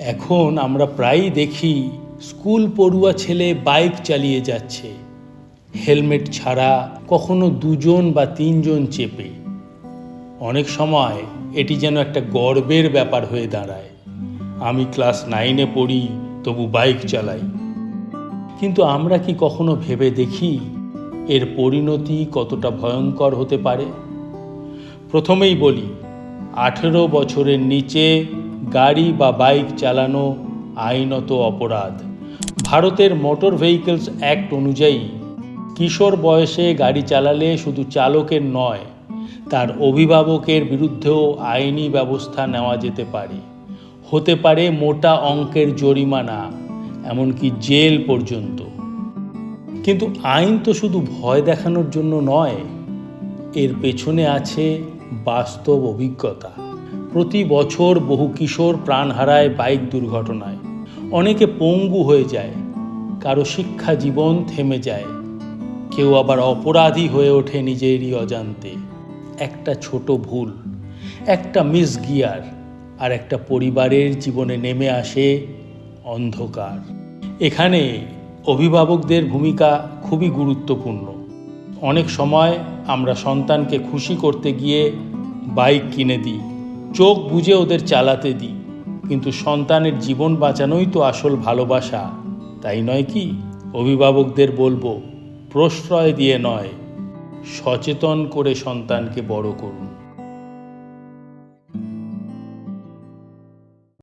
এখন আমরা প্রায়ই দেখি স্কুল পড়ুয়া ছেলে বাইক চালিয়ে যাচ্ছে। হেলমেট ছাড়া কখনো দুজন বা তিনজন চেপে। অনেক সময় এটি যেন একটা গর্বের ব্যাপার হয়ে দাঁড়ায়। আমি ক্লাস নাইনে পড়ি, তবু বাইক চালাই। কিন্তু আমরা কি কখনো ভেবে দেখি এর পরিণতি কতটা ভয়ঙ্কর হতে পারে? প্রথমেই বলি, আঠেরো বছরের নিচে গাড়ি বা বাইক চালানো আইনত অপরাধ। ভারতের মোটর ভেহিকলস অ্যাক্ট অনুযায়ী, কিশোর বয়সে গাড়ি চালালে শুধু চালকের নয়, তার অভিভাবকের বিরুদ্ধেও আইনি ব্যবস্থা নেওয়া যেতে পারে। হতে পারে মোটা অঙ্কের জরিমানা, এমনকি জেল পর্যন্ত। কিন্তু আইন তো শুধু ভয় দেখানোর জন্য নয়, এর পেছনে আছে বাস্তব অভিজ্ঞতা। প্রতি বছর বহু কিশোর প্রাণ হারায় বাইক দুর্ঘটনায়। অনেকে পঙ্গু হয়ে যায়, কারও শিক্ষা জীবন থেমে যায়। কেউ আবার অপরাধী হয়ে ওঠে নিজেরই অজান্তে। একটা ছোট ভুল, একটা মিস গিয়ার আর একটা পরিবারের জীবনে নেমে আসে অন্ধকার। এখানে অভিভাবকদের ভূমিকা খুবই গুরুত্বপূর্ণ। অনেক সময় আমরা সন্তানকে খুশি করতে গিয়ে বাইক কিনে দিই। চোখ বুঝে ওদের চালাতে দিই। কিন্তু সন্তানের জীবন বাঁচানোই তো আসল ভালোবাসা। তাই নয় কি? অভিভাবকদের বলব, প্রশ্রয় দিয়ে নয়, সচেতন করে সন্তানকে বড় করুন।